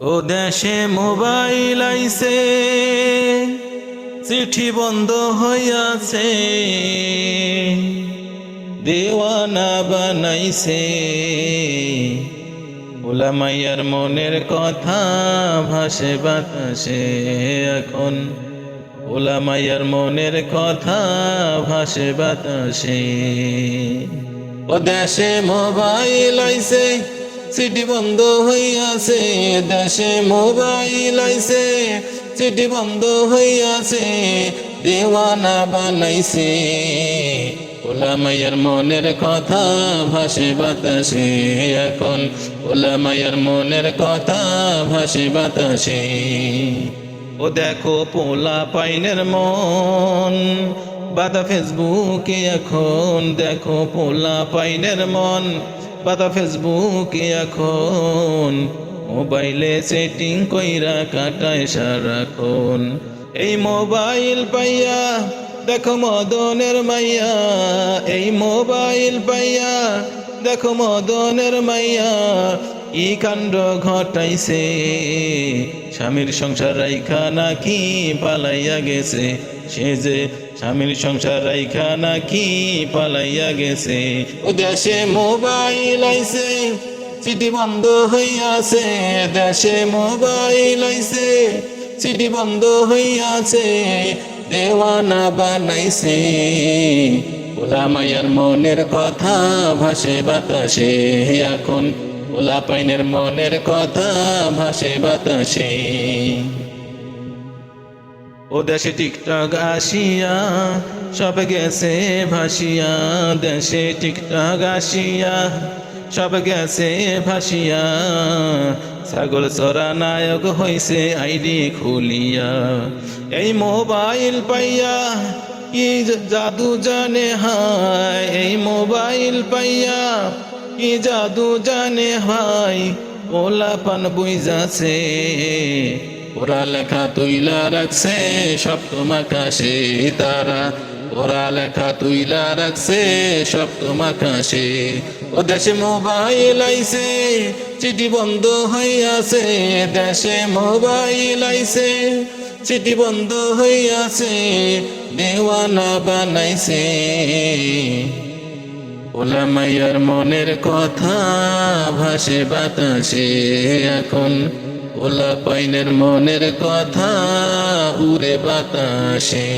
ও দেশে মোবাইল আইছে, চিঠি বন্ধ হইয়াছে, দেওয়ানা বানাইছে। ওলামাইয়ার মনের কথা ভাসে বাতাসে এখন। ওলামাইয়ার মনের কথা ভাসে বাতাসে। ও দেশে মোবাইল আইছে সিটি বন্ধ হইয়াছে, দেশে মোবাইল আইছে। সিটি বন্ধ হইয়াছে, দেওয়ানা বানাইছে। ওলামাইয়ার মনের কথা ভাসে বাতাসে এখন। ওলামাইয়ার মনের কথা ভাসে বাতাসে। ও দেখো পোলা পাইনের মন, বাদা ফেসবুকে এখন। দেখো পোলা পাইনের মন বাদা ফেসবুকে এখন। মোবাইলে সেটিং কইরা কাটায় সারাক্ষণ। এই মোবাইল পাইয়া, দেখো মদনের মাইয়া। এই মোবাইল পাইয়া, দেখো মদনের মাইয়া। ই কাণ্ড ঘটাইছে? স্বামীর সংসার রাইখা নাকি পালাইয়া গেছে? সে যে স্বামীর সংসার রাইখা নাকি পালাইয়া গেছে। ও দেশে মোবাইল আইছে, চিঠি বন্ধ হইয়াছে। দেশে মোবাইল আইছে, চিঠি বন্ধ হইয়াছে। দেওয়ানা বানাইছে। ওলা মায়ার মনের কথা ভাসে বাতাসে। এখন ওলা পাইনের মনের কথা ভাসে বাতাসে। ও দেশে টিকটক আসিয়া, সব গেছে ভাসিয়া। দেশে টিকটক আসিয়া, সব গেছে ভাসিয়া। ছাগল চরা নায়ক হইছে, আইডি খুলিয়া। এই মোবাইল পাইয়া কি জাদু জানে হায়? এই মোবাইল পাইয়া কি জাদু জানে হায়? ওলা পান বুঝাছে ওরা লেখা তুইলা রাখছে, সপ্তম আকাশে তারা। ওরা লেখা তুইলা রাখছে, সপ্তম আকাশে। ও দেশে মোবাইল আইছে, চিঠি বন্ধ হইয়াছে। দেশে মোবাইল আইছে, চিঠি বন্ধ হইয়াছে, দেওয়ানা বানাইছে। ওলা মাইয়ার মনের কথা ভাসে বাতাসে এখন। ওলা পাইনের মনের কথা উড়ে বাতাসে।